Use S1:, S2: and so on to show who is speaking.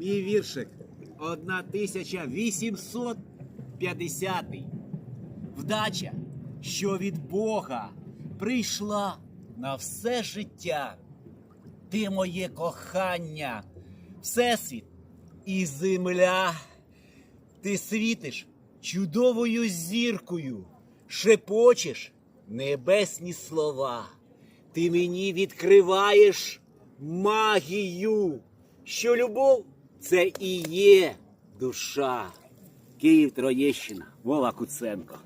S1: Мій віршик 1850. Вдача, що від Бога прийшла на все життя. Ти моє кохання, Всесвіт і земля. Ти світиш чудовою зіркою, шепочеш небесні слова. Ти мені відкриваєш магію, що любов це і є душа. Київ Троєщина, Вова Куценко.